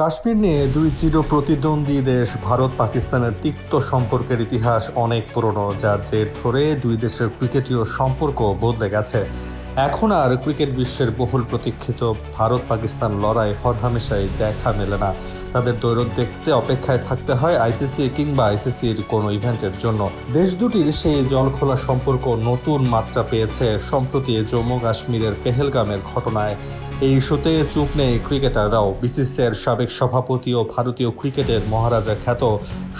কাশ্মীর নিয়ে দুই চির প্রতিদ্বন্দ্বী দেশ ভারত পাকিস্তানের তিক্ত সম্পর্কের ইতিহাস অনেক পুরনো, যার জের ধরে দুই দেশের ক্রিকেটীয় সম্পর্ক বদলে গেছে। এখন আর ক্রিকেট বিশ্বের বহুল প্রতীক্ষিত ভারত পাকিস্তান লড়াই হরহামেশাই দেখা মেলে না। তাদের দৈরত দেখতে অপেক্ষায় থাকতে হয় আইসিসি কিংবা আইসিসির কোনো ইভেন্টের জন্য। দেশ দুটির সেই জলখোলা সম্পর্ক নতুন মাত্রা পেয়েছে সম্প্রতি জম্মু কাশ্মীরের পেহেলগামের ঘটনায়। এই ইস্যুতে চুপ নেই ক্রিকেটাররাও। বিসিসিআইয়ের সাবেক সভাপতি ও ভারতীয় ক্রিকেটের মহারাজা খ্যাত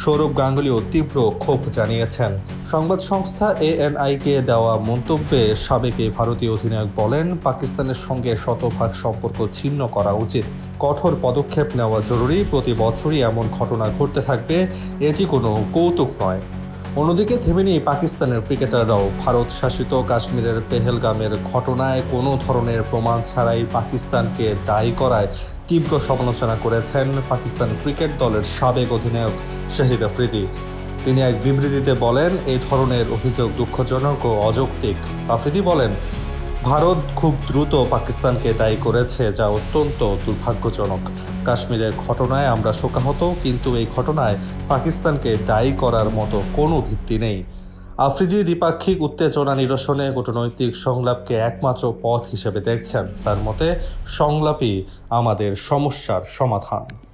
সৌরভ গাঙ্গুলিও তীব্র ক্ষোভ জানিয়েছেন। সংবাদ সংস্থা এএনআইকে দেওয়া মন্তব্যে সাবেক এই ভারতীয় অধিনায়ক বলেন, পাকিস্তানের সঙ্গে শতভাগ সম্পর্ক ছিন্ন করা উচিত। কঠোর পদক্ষেপ নেওয়া জরুরি। প্রতি বছরই এমন ঘটনা ঘটতে থাকবে এটি কোনো কৌতুক নয়। অন্যদিকে থেমে পাকিস্তানের ক্রিকেটাররাও। ভারত শাসিত কাশ্মীরের পেহেলগামের ঘটনায় কোনো ধরনের প্রমাণ ছাড়াই পাকিস্তানকে দায়ী করায় তীব্র সমালোচনা করেছেন পাকিস্তান ক্রিকেট দলের সাবেক অধিনায়ক শাহিদ আফ্রিদি। তিনি এক বিবৃতিতে বলেন এই ধরনের অভিযোগ দুঃখজনক ও অযৌক্তিক। আফ্রিদি বলেন, ভারত খুব দ্রুত পাকিস্তানকে দায়ী করেছে, যা অত্যন্ত দুর্ভাগ্যজনক। কাশ্মীরের ঘটনায় আমরা শোকাহত, কিন্তু এই ঘটনায় পাকিস্তানকে দায়ী করার মতো কোনো ভিত্তি নেই। আফ্রিদি দ্বিপাক্ষিক উত্তেজনা নিরসনে কূটনৈতিক সংলাপকে একমাত্র পথ হিসেবে দেখছেন। তার মতে, সংলাপই আমাদের সমস্যার সমাধান।